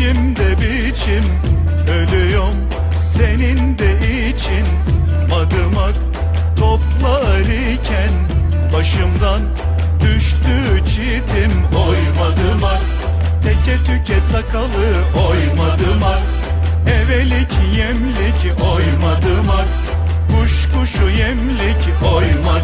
İçimde biçim. Ölüyorum senin de için. Madımak toplar iken başımdan düştü çitim. Oymadımak teke tüke sakalı oymadımak Evelik yemlik oymadımak Kuş kuşu yemlik oymadımak